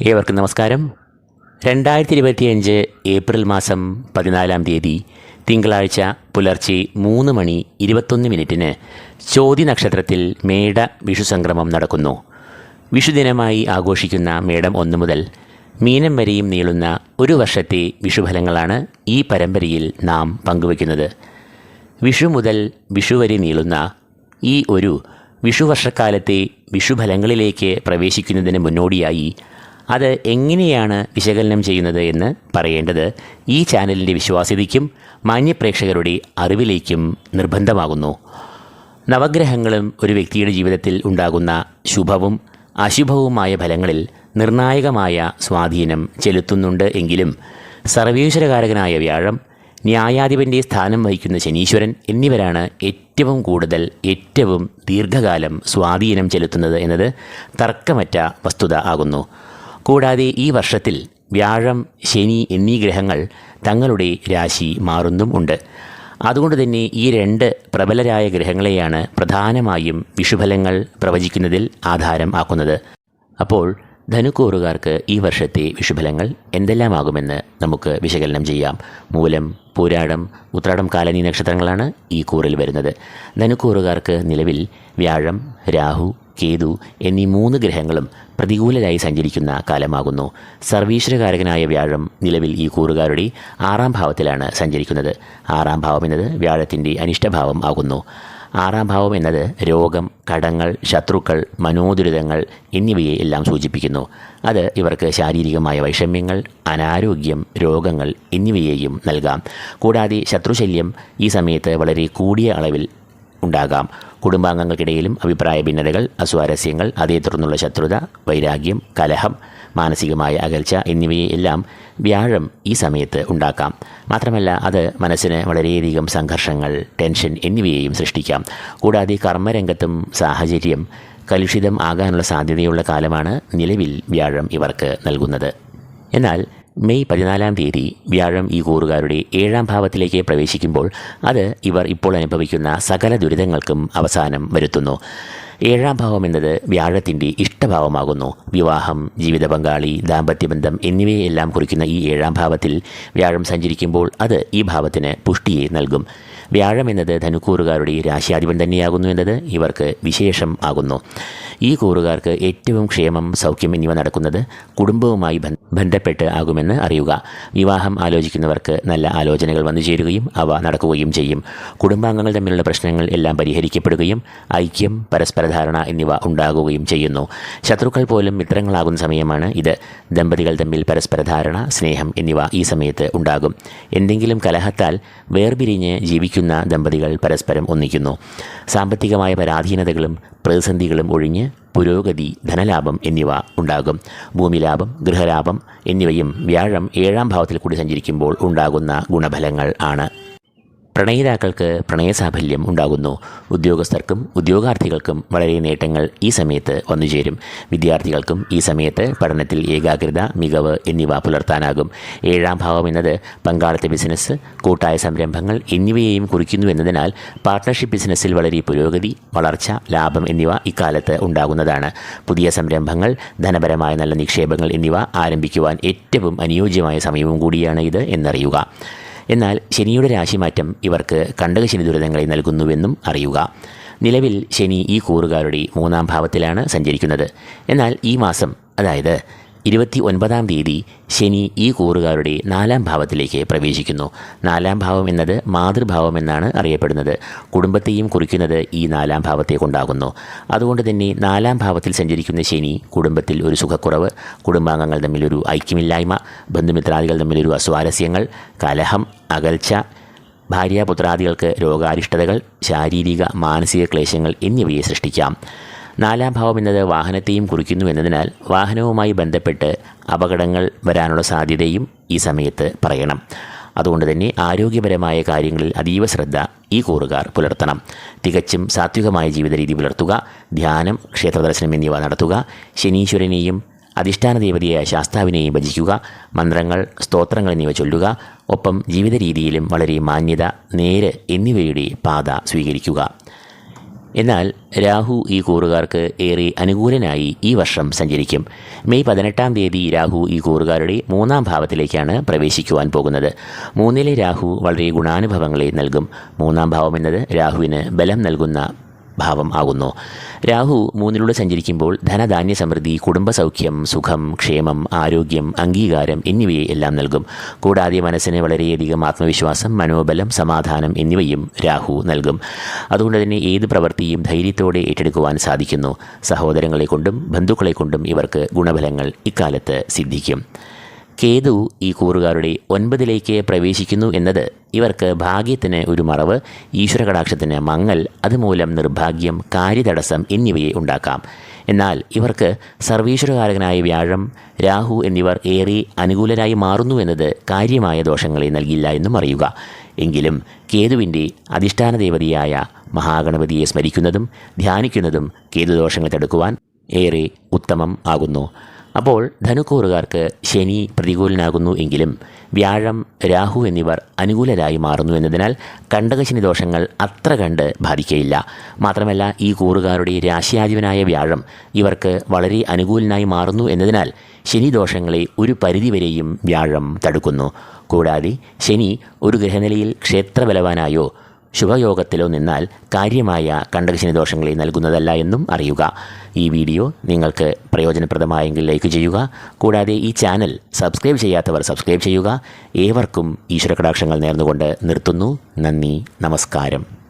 ഏവർക്കും നമസ്കാരം. രണ്ടായിരത്തി ഇരുപത്തിയഞ്ച് ഏപ്രിൽ മാസം പതിനാലാം തീയതി തിങ്കളാഴ്ച പുലർച്ചെ മൂന്ന് മണി ഇരുപത്തൊന്ന് മിനിറ്റിന് ചോതി നക്ഷത്രത്തിൽ മേട വിഷു സംക്രമം നടക്കുന്നു. വിഷുദിനമായി ആഘോഷിക്കുന്ന മേടം ഒന്ന് മുതൽ മീനം വരെയും നീളുന്ന ഒരു വർഷത്തെ വിഷുഫലങ്ങളാണ് ഈ പരമ്പരയിൽ നാം പങ്കുവയ്ക്കുന്നത്. വിഷു മുതൽ വിഷു വരെ നീളുന്ന ഈ ഒരു വിഷുവർഷക്കാലത്തെ വിഷുഫലങ്ങളിലേക്ക് പ്രവേശിക്കുന്നതിന് മുന്നോടിയായി അത് എങ്ങനെയാണ് വിശകലനം ചെയ്യുന്നത് എന്ന് പറയേണ്ടത് ഈ ചാനലിന്റെ വിശ്വാസ്യതയ്ക്കും മാന്യപ്രേക്ഷകരുടെ അറിവിലേക്കും നിർബന്ധമാകുന്നു. നവഗ്രഹങ്ങളും ഒരു വ്യക്തിയുടെ ജീവിതത്തിൽ ഉണ്ടാകുന്ന ശുഭവും അശുഭവുമായ ഫലങ്ങളിൽ നിർണായകമായ സ്വാധീനം ചെലുത്തുന്നുണ്ട് എങ്കിലും സർവേശ്വരകാരകനായ വ്യാഴം ന്യായാധിപന്റെ സ്ഥാനം വഹിക്കുന്ന ശനീശ്വരൻ എന്നിവരാണ് ഏറ്റവും കൂടുതൽ ഏറ്റവും ദീർഘകാലം സ്വാധീനം ചെലുത്തുന്നത് എന്നത് തർക്കമറ്റ വസ്തുത ആകുന്നു. കൂടാതെ ഈ വർഷത്തിൽ വ്യാഴം ശനി എന്നീ ഗ്രഹങ്ങൾ തങ്ങളുടെ രാശി മാറുന്നും ഉണ്ട്. അതുകൊണ്ട് തന്നെ ഈ രണ്ട് പ്രബലരായ ഗ്രഹങ്ങളെയാണ് പ്രധാനമായും വിഷുഫലങ്ങൾ പ്രവചിക്കുന്നതിൽ ആധാരം ആക്കുന്നത്. അപ്പോൾ ധനുക്കൂറുകാർക്ക് ഈ വർഷത്തെ വിഷുഫലങ്ങൾ എന്തെല്ലാമാകുമെന്ന് നമുക്ക് വിശകലനം ചെയ്യാം. മൂലം പൂരാടം ഉത്രാടം കാലനീ നക്ഷത്രങ്ങളാണ് ഈ കൂറിൽ വരുന്നത്. ധനുക്കൂറുകാർക്ക് നിലവിൽ വ്യാഴം രാഹു കേതു എന്നീ മൂന്ന് ഗ്രഹങ്ങളും പ്രതികൂലരായി സഞ്ചരിക്കുന്ന കാലമാകുന്നു. സർവീശ്വരകാരകനായ വ്യാഴം നിലവിൽ ഈ കൂറുകാരുടെ ആറാം ഭാവത്തിലാണ് സഞ്ചരിക്കുന്നത്. ആറാം ഭാവം എന്നത് വ്യാഴത്തിന്റെ അനിഷ്ടഭാവം ആകുന്നു. ആറാം ഭാവം എന്നത് രോഗം കടങ്ങൾ ശത്രുക്കൾ മനോദുരിതങ്ങൾ എന്നിവയെ എല്ലാം സൂചിപ്പിക്കുന്നു. അത് ഇവർക്ക് ശാരീരികമായ വൈഷമ്യങ്ങൾ അനാരോഗ്യം രോഗങ്ങൾ എന്നിവയെയും നൽകാം. കൂടാതെ ശത്രുശല്യം ഈ സമയത്ത് വളരെ കൂടിയ അളവിൽ ഉണ്ടാകാം. കുടുംബാംഗങ്ങൾക്കിടയിലും അഭിപ്രായ ഭിന്നതകൾ അസ്വാരസ്യങ്ങൾ അതേ തുടർന്നുള്ള ശത്രുത വൈരാഗ്യം കലഹം മാനസികമായ അകൽച്ച എന്നിവയെല്ലാം വ്യാഴം ഈ സമയത്ത് ഉണ്ടാക്കാം. മാത്രമല്ല അത് മനസ്സിന് വളരെയധികം സംഘർഷങ്ങൾ ടെൻഷൻ എന്നിവയെയും സൃഷ്ടിക്കാം. കൂടാതെ കർമ്മരംഗത്തും സാഹചര്യം കലുഷിതം ആകാനുള്ള സാധ്യതയുള്ള കാലമാണ് നിലവിൽ വ്യാഴം ഇവർക്ക് നൽകുന്നത്. എന്നാൽ മെയ് പതിനാലാം തീയതി വ്യാഴം ഈ കൂറുകാരുടെ ഏഴാം ഭാവത്തിലേക്ക് പ്രവേശിക്കുമ്പോൾ അത് ഇവർ ഇപ്പോൾ അനുഭവിക്കുന്ന സകല ദുരിതങ്ങൾക്കും അവസാനം വരുത്തുന്നു. ഏഴാം ഭാവം എന്നത് വ്യാഴത്തിന്റെ ഇഷ്ടഭാവമാകുന്നു. വിവാഹം ജീവിത പങ്കാളി ദാമ്പത്യബന്ധം എന്നിവയെല്ലാം കുറിക്കുന്ന ഈ ഏഴാം ഭാവത്തിൽ വ്യാഴം സഞ്ചരിക്കുമ്പോൾ അത് ഈ ഭാവത്തിന് പുഷ്ടിയെ നൽകും. വ്യാഴം എന്നത് ധനുക്കൂറുകാരുടെ രാശിയാധിപൻ തന്നെയാകുന്നു എന്നത് ഇവർക്ക് വിശേഷം ആകുന്നു. ഈ കൂറുകാർക്ക് ഏറ്റവും ക്ഷേമം സൗഖ്യം എന്നിവ നടക്കുന്നത് കുടുംബവുമായി ബന്ധപ്പെട്ട് ആകുമെന്ന് അറിയുക. വിവാഹം ആലോചിക്കുന്നവർക്ക് നല്ല ആലോചനകൾ വന്നു ചേരുകയും അവ നടക്കുകയും ചെയ്യും. കുടുംബാംഗങ്ങൾ തമ്മിലുള്ള പ്രശ്നങ്ങൾ എല്ലാം പരിഹരിക്കപ്പെടുകയും ഐക്യം പരസ്പരധാരണ എന്നിവ ഉണ്ടാകുകയും ചെയ്യുന്നു. ശത്രുക്കൾ പോലും മിത്രങ്ങളാകുന്ന സമയമാണ് ഇത്. ദമ്പതികൾ തമ്മിൽ പരസ്പരധാരണ സ്നേഹം എന്നിവ ഈ സമയത്ത് ഉണ്ടാകും. എന്തെങ്കിലും കലഹത്താൽ വേർപിരിഞ്ഞ് ജീവിക്കുന്ന ദമ്പതികൾ പരസ്പരം ഒന്നിക്കുന്നു. സാമ്പത്തികമായ പരാധീനതകളും പ്രതിസന്ധികളും ഒഴിഞ്ഞ് പുരോഗതി ധനലാഭം എന്നിവ ഉണ്ടാകും. ഭൂമി ലാഭം ഗൃഹലാഭം എന്നിവയും വ്യാഴം ഏഴാം ഭാവത്തിൽ കൂടി സഞ്ചരിക്കുമ്പോൾ ഉണ്ടാകുന്ന ഗുണഫലങ്ങൾ ആണ്. പ്രണയിതാക്കൾക്ക് പ്രണയസാഫല്യം ഉണ്ടാകുന്നു. ഉദ്യോഗസ്ഥർക്കും ഉദ്യോഗാർത്ഥികൾക്കും വളരെ നേട്ടങ്ങൾ ഈ സമയത്ത് വന്നുചേരും വിദ്യാർത്ഥികൾക്കും ഈ സമയത്ത് പഠനത്തിൽ ഏകാഗ്രത മികവ് എന്നിവ പുലർത്താനാകും. ഏഴാം ഭാവം എന്നത് പങ്കാളിത്ത ബിസിനസ് കൂട്ടായ സംരംഭങ്ങൾ എന്നിവയെയും കുറിക്കുന്നു എന്നതിനാൽ പാർട്ട്ണർഷിപ്പ് ബിസിനസ്സിൽ വളരെ പുരോഗതി വളർച്ച ലാഭം എന്നിവ ഇക്കാലത്ത് ഉണ്ടാകുന്നതാണ്. പുതിയ സംരംഭങ്ങൾ ധനപരമായ നല്ല നിക്ഷേപങ്ങൾ എന്നിവ ആരംഭിക്കുവാൻ ഏറ്റവും അനുയോജ്യമായ സമയവും കൂടിയാണ് ഇത് എന്നറിയുക. എന്നാൽ ശനിയുടെ രാശിമാറ്റം ഇവർക്ക് കണ്ടക ശനി ദുരിതങ്ങളെ നൽകുന്നുവെന്നും അറിയുക. നിലവിൽ ശനി ഈ കൂറുകാരുടെ മൂന്നാം ഭാവത്തിലാണ് സഞ്ചരിക്കുന്നത്. എന്നാൽ ഈ മാസം അതായത് ഇരുപത്തി ഒൻപതാം തീയതി ശനി ഈ കൂറുകാരുടെ നാലാം ഭാവത്തിലേക്ക് പ്രവേശിക്കുന്നു. നാലാം ഭാവം എന്നത് മാതൃഭാവം എന്നാണ് അറിയപ്പെടുന്നത്. കുടുംബത്തെയും കുറിക്കുന്നത് ഈ നാലാം ഭാവത്തെ കൊണ്ടാകുന്നു അതുകൊണ്ട് തന്നെ നാലാം ഭാവത്തിൽ സഞ്ചരിക്കുന്ന ശനി കുടുംബത്തിൽ ഒരു സുഖക്കുറവ് കുടുംബാംഗങ്ങൾ തമ്മിലൊരു ഐക്യമില്ലായ്മ ബന്ധുമിത്രാദികൾ തമ്മിലൊരു അസ്വാരസ്യങ്ങൾ കലഹം അകൽച്ച ഭാര്യാപുത്രാദികൾക്ക് രോഗാരിഷ്ടതകൾ ശാരീരിക മാനസിക ക്ലേശങ്ങൾ എന്നിവയെ സൃഷ്ടിക്കാം. നാലാം ഭാവം എന്നത് വാഹനത്തെയും കുറിക്കുന്നു എന്നതിനാൽ വാഹനവുമായി ബന്ധപ്പെട്ട് അപകടങ്ങൾ വരാനുള്ള സാധ്യതയും ഈ സമയത്ത് പറയണം. അതുകൊണ്ട് തന്നെ ആരോഗ്യപരമായ കാര്യങ്ങളിൽ അതീവ ശ്രദ്ധ ഈ കൂറുകാർ പുലർത്തണം. തികച്ചും സാത്വികമായ ജീവിത രീതി പുലർത്തുക ധ്യാനം ക്ഷേത്രദർശനം എന്നിവ നടത്തുക ശനീശ്വരനെയും അധിഷ്ഠാന ദേവതയായ ശാസ്താവിനെയും ഭജിക്കുക മന്ത്രങ്ങൾ സ്തോത്രങ്ങൾ എന്നിവ ചൊല്ലുക ഒപ്പം ജീവിത രീതിയിലും വളരെ മാന്യത നേര് എന്നിവയുടെ പാത സ്വീകരിക്കുക. എന്നാൽ രാഹു ഈ കൂറുകാർക്ക് ഏറെ അനുകൂലനായി ഈ വർഷം സഞ്ചരിക്കും. മെയ് പതിനെട്ടാം തീയതി രാഹു ഈ കൂറുകാരുടെ മൂന്നാം ഭാവത്തിലേക്കാണ് പ്രവേശിക്കുവാൻ പോകുന്നത്. മൂന്നിലെ രാഹു വളരെ ഗുണാനുഭവങ്ങളെ നൽകും. മൂന്നാം ഭാവം എന്നത് രാഹുവിന് ബലം നൽകുന്ന ഭാവം ആകുന്നു രാഹു മൂന്നിലൂടെ സഞ്ചരിക്കുമ്പോൾ ധനധാന്യ സമൃദ്ധി കുടുംബസൗഖ്യം സുഖം ക്ഷേമം ആരോഗ്യം അംഗീകാരം എന്നിവയെ എല്ലാം നൽകും. കൂടാതെ മനസ്സിന് വളരെയധികം ആത്മവിശ്വാസം മനോബലം സമാധാനം എന്നിവയും രാഹു നൽകും. അതുകൊണ്ട് തന്നെ ഏത് പ്രവൃത്തിയും ധൈര്യത്തോടെ ഏറ്റെടുക്കുവാൻ സാധിക്കുന്നു. സഹോദരങ്ങളെ കൊണ്ടും ബന്ധുക്കളെ കൊണ്ടും ഇവർക്ക് ഗുണഫലങ്ങൾ ഇക്കാലത്ത് സിദ്ധിക്കും. കേതു ഈ കൂറുകാരുടെ ഒൻപതിലേക്ക് പ്രവേശിക്കുന്നു എന്നത് ഇവർക്ക് ഭാഗ്യത്തിന് ഒരു മറവ് ഈശ്വരകടാക്ഷത്തിന് മങ്ങൽ അതുമൂലം നിർഭാഗ്യം കാര്യതടസ്സം എന്നിവയെ ഉണ്ടാക്കാം. എന്നാൽ ഇവർക്ക് സർവീശ്വരകാരകനായ വ്യാഴം രാഹു എന്നിവർ ഏറെ അനുകൂലരായി മാറുന്നു എന്നത് കാര്യമായ ദോഷങ്ങളെ നൽകില്ല എന്നും അറിയുക. എങ്കിലും കേതുവിന്റെ അധിഷ്ഠാന ദേവതയായ മഹാഗണപതിയെ സ്മരിക്കുന്നതും ധ്യാനിക്കുന്നതും കേതുദോഷങ്ങൾ തടുക്കുവാൻ ഏറെ ഉത്തമം ആകുന്നു. അപ്പോൾ ധനുക്കൂറുകാർക്ക് ശനി പ്രതികൂലനാകുന്നു എങ്കിലും വ്യാഴം രാഹു എന്നിവർ അനുകൂലരായി മാറുന്നു എന്നതിനാൽ കണ്ടകശനി ദോഷങ്ങൾ അത്ര കണ്ട് ബാധിക്കയില്ല. മാത്രമല്ല ഈ കൂറുകാരുടെ രാശിയാധിപനായ വ്യാഴം ഇവർക്ക് വളരെ അനുകൂലനായി മാറുന്നു എന്നതിനാൽ ശനി ദോഷങ്ങളെ ഒരു പരിധിവരെയും വ്യാഴം തടുക്കുന്നു. കൂടാതെ ശനി ഒരു ഗ്രഹനിലയിൽ ക്ഷേത്രബലവാനായോ ശുഭയോഗത്തിലോ നിന്നാൽ കാര്യമായ കണ്ടകശനി ദോഷങ്ങളെ നൽകുന്നതല്ല എന്നും അറിയുക. ഈ വീഡിയോ നിങ്ങൾക്ക് പ്രയോജനപ്രദമായെങ്കിൽ ലൈക്ക് ചെയ്യുക. കൂടാതെ ഈ ചാനൽ സബ്സ്ക്രൈബ് ചെയ്യാത്തവർ സബ്സ്ക്രൈബ് ചെയ്യുക. ഏവർക്കും ഈശ്വരകടാക്ഷങ്ങൾ നേർന്നുകൊണ്ട് നിർത്തുന്നു. നന്ദി. നമസ്കാരം.